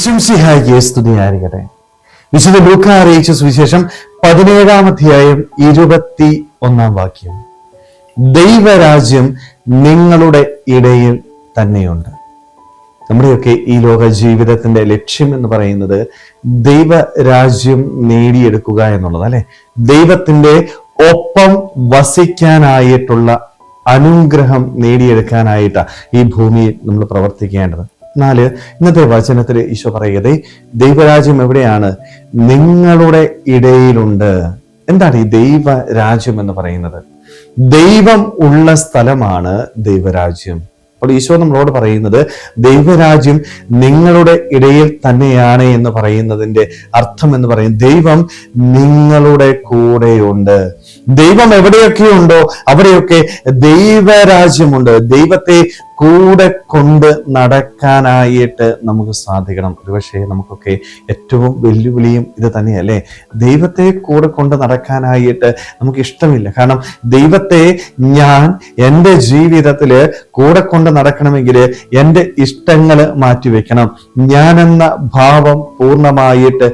വിശംസിഹായിക്ക് സ്തുതിയായിരിക്കട്ടെ വിശുദ്ധ ലൂക്ക അറിയിച്ച സുവിശേഷം പതിനേഴാം അധ്യായം ഇരുപത്തി ഒന്നാം വാക്യം. ദൈവരാജ്യം നിങ്ങളുടെ ഇടയിൽ തന്നെയുണ്ട്. നമ്മുടെയൊക്കെ ഈ ലോക ജീവിതത്തിന്റെ ലക്ഷ്യം എന്ന് പറയുന്നത് ദൈവരാജ്യം നേടിയെടുക്കുക എന്നുള്ളത് അല്ലെ? ദൈവത്തിന്റെ ഒപ്പം വസിക്കാനായിട്ടുള്ള അനുഗ്രഹം നേടിയെടുക്കാനായിട്ടാണ് ഈ ഭൂമിയിൽ നമ്മൾ പ്രവർത്തിക്കേണ്ടത്. എന്നാൽ ഇന്നത്തെ വചനത്തിൽ ഈശോ പറയുന്നത് ദൈവരാജ്യം എവിടെയാണ്? നിങ്ങളുടെ ഇടയിലുണ്ട്. എന്താണ് ഈ ദൈവരാജ്യം എന്ന് പറയുന്നത്? ദൈവം ഉള്ള സ്ഥലമാണ് ദൈവരാജ്യം. അപ്പോൾ ഈശോ നമ്മളോട് പറയുന്നത് ദൈവരാജ്യം നിങ്ങളുടെ ഇടയിൽ തന്നെയാണ് എന്ന് പറയുന്നതിന്റെ അർത്ഥം എന്ന് പറയും ദൈവം നിങ്ങളുടെ കൂടെയുണ്ട്. ദൈവം എവിടെയൊക്കെ ഉണ്ടോ അവിടെയൊക്കെ ദൈവരാജ്യമുണ്ട്. ദൈവത്തെ കൂടെ കൊണ്ട് നടക്കാനായിട്ട് നമുക്ക് സാധിക്കണം. ഒരുപക്ഷെ നമുക്കൊക്കെ ഏറ്റവും വെല്ലുവിളിയും ഇത് തന്നെയല്ലേ? ദൈവത്തെ കൂടെ കൊണ്ട് നടക്കാനായിട്ട് നമുക്ക് ഇഷ്ടമില്ല. കാരണം ദൈവത്തെ ഞാൻ എന്റെ ജീവിതത്തിൽ കൂടെ കൊണ്ട് നടക്കണമെങ്കിൽ എന്റെ ഇഷ്ടങ്ങൾ മാറ്റിവെക്കണം. ഞാനെന്ന ഭാവം പൂർണമായിട്ട്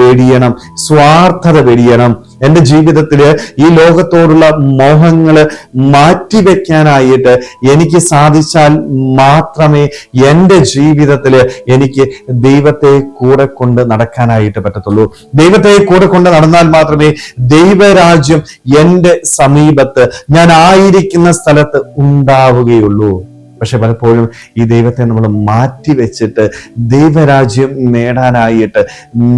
വെടിയണം. സ്വാർത്ഥത വെടിയണം. എന്റെ ജീവിതത്തിൽ ഈ ലോകത്തോടുള്ള മോഹങ്ങൾ മാറ്റിവെക്കാനായിട്ട് എനിക്ക് സാധിച്ചാൽ മാത്രമേ എന്റെ ജീവിതത്തിൽ എനിക്ക് ദൈവത്തെ കൂടെ കൊണ്ട് നടക്കാനായിട്ട് പറ്റത്തുള്ളൂ. ദൈവത്തെ കൂടെ കൊണ്ട് നടന്നാൽ മാത്രമേ ദൈവരാജ്യം എന്റെ സമീപത്ത് ഞാൻ ആയിരിക്കുന്ന സ്ഥലത്ത് ഉണ്ടാവുകയുള്ളൂ. പക്ഷെ പലപ്പോഴും ഈ ദൈവത്തെ നമ്മൾ മാറ്റി വെച്ചിട്ട് ദൈവരാജ്യം നേടാനായിട്ട്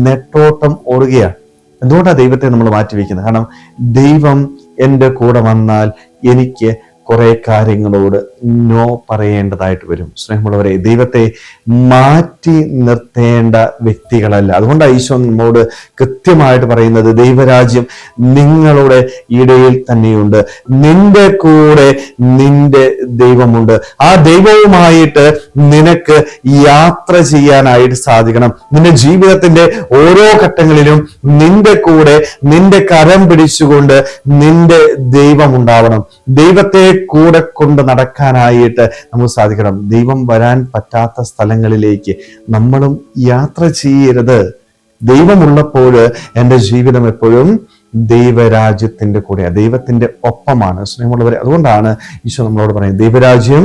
നെട്ടോട്ടം ഓടുകയാണ്. എന്തുകൊണ്ടാണ് ദൈവത്തെ നമ്മൾ മാറ്റി വയ്ക്കുന്നത് കാരണം ദൈവം എന്റെ കൂടെ വന്നാൽ എനിക്ക് കുറേ കാര്യങ്ങളോട് നോ പറയേണ്ടതായിട്ട് വരും. സ്നേഹമുള്ളവരെ ദൈവത്തെ മാറ്റി നിർത്തേണ്ട വ്യക്തികളല്ല. അതുകൊണ്ടാണ് ഈശോ നമ്മോട് കൃത്യമായിട്ട് പറയുന്നത് ദൈവരാജ്യം നിങ്ങളുടെ ഇടയിൽ തന്നെയുണ്ട്. നിന്റെ കൂടെ നിന്റെ ദൈവമുണ്ട്. ആ ദൈവവുമായിട്ട് നിനക്ക് യാത്ര ചെയ്യാനായിട്ട് സാധിക്കണം. നിന്റെ ജീവിതത്തിന്റെ ഓരോ ഘട്ടങ്ങളിലും നിന്റെ കൂടെ നിന്റെ കരം പിടിച്ചുകൊണ്ട് നിന്റെ ദൈവമുണ്ടാവണം ദൈവത്തെ കൂടെ കൊണ്ട് നടക്കാനായിട്ട് നമുക്ക് സാധിക്കണം. ദൈവം വരാൻ പറ്റാത്ത സ്ഥലങ്ങളിലേക്ക് നമ്മളും യാത്ര ചെയ്യരുത്. ദൈവമുള്ളപ്പോൾ എന്റെ ജീവിതം എപ്പോഴും ദൈവരാജ്യത്തിന്റെ കൂടെയാണ് ദൈവത്തിന്റെ ഒപ്പമാണ്. സ്നേഹമുള്ളവരെ അതുകൊണ്ടാണ് ഈശോ നമ്മളോട് പറയുന്നത് ദൈവരാജ്യം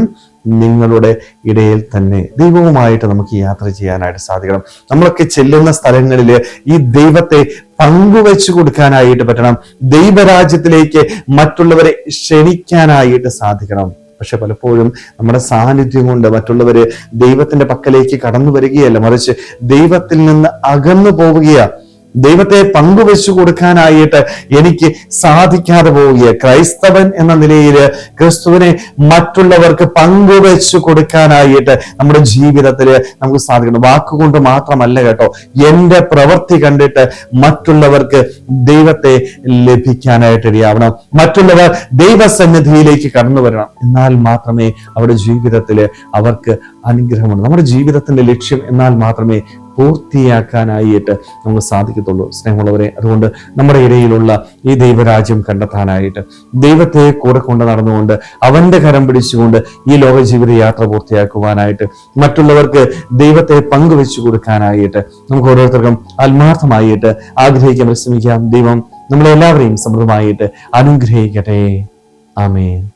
നിങ്ങളുടെ ഇടയിൽ തന്നെ ദൈവവുമായിട്ട് നമുക്ക് യാത്ര ചെയ്യാനായിട്ട് സാധിക്കണം. നമ്മളൊക്കെ ചെല്ലുന്ന സ്ഥലങ്ങളിൽ ഈ ദൈവത്തെ പങ്കുവെച്ചു കൊടുക്കാനായിട്ട് പറ്റണം. ദൈവരാജ്യത്തിലേക്ക് മറ്റുള്ളവരെ ക്ഷണിക്കാനായിട്ട് സാധിക്കണം. പക്ഷെ പലപ്പോഴും നമ്മുടെ സാന്നിധ്യം കൊണ്ട് മറ്റുള്ളവര് ദൈവത്തിന്റെ പക്കലേക്ക് കടന്നു വരികയല്ല. മറിച്ച് ദൈവത്തിൽ നിന്ന് അകന്നു പോവുകയാണ് ദൈവത്തെ പങ്കുവെച്ചു കൊടുക്കാനായിട്ട് എനിക്ക് സാധിക്കാതെ പോവുക ക്രൈസ്തവൻ എന്ന നിലയിൽ ക്രിസ്തുവിനെ മറ്റുള്ളവർക്ക് പങ്കുവെച്ചു കൊടുക്കാനായിട്ട് നമ്മുടെ ജീവിതത്തിൽ നമുക്ക് സാധിക്കണം. വാക്കുകൊണ്ട് മാത്രമല്ല കേട്ടോ എന്റെ പ്രവൃത്തി കണ്ടിട്ട് മറ്റുള്ളവർക്ക് ദൈവത്തെ ലഭിക്കാനായിട്ട് ഇടയാവണം. മറ്റുള്ളവർ ദൈവസന്നിധിയിലേക്ക് കടന്നു വരണം. എന്നാൽ മാത്രമേ അവരുടെ ജീവിതത്തിൽ അവർക്ക് അനുഗ്രഹമുണ്ട് നമ്മുടെ ജീവിതത്തിന്റെ ലക്ഷ്യം എന്നാൽ മാത്രമേ പൂർത്തിയാക്കാനായിട്ട് നമുക്ക് സാധിക്കത്തുള്ളൂ. സ്നേഹമുള്ളവരെ അതുകൊണ്ട് നമ്മുടെ ഇടയിലുള്ള ഈ ദൈവരാജ്യം കണ്ടെത്താനായിട്ട് ദൈവത്തെ കൂടെ കൊണ്ട് നടന്നുകൊണ്ട് അവന്റെ കരം പിടിച്ചുകൊണ്ട് ഈ ലോക ജീവിത യാത്ര പൂർത്തിയാക്കുവാനായിട്ട് മറ്റുള്ളവർക്ക് ദൈവത്തെ പങ്കുവെച്ചു കൊടുക്കാനായിട്ട് നമുക്ക് ഓരോരുത്തർക്കും ആത്മാർത്ഥമായിട്ട് ആഗ്രഹിക്കാൻ പരിശ്രമിക്കാം. ദൈവം നമ്മളെല്ലാവരെയും സമൃദ്ധമായിട്ട് അനുഗ്രഹിക്കട്ടെ. ആമേൻ.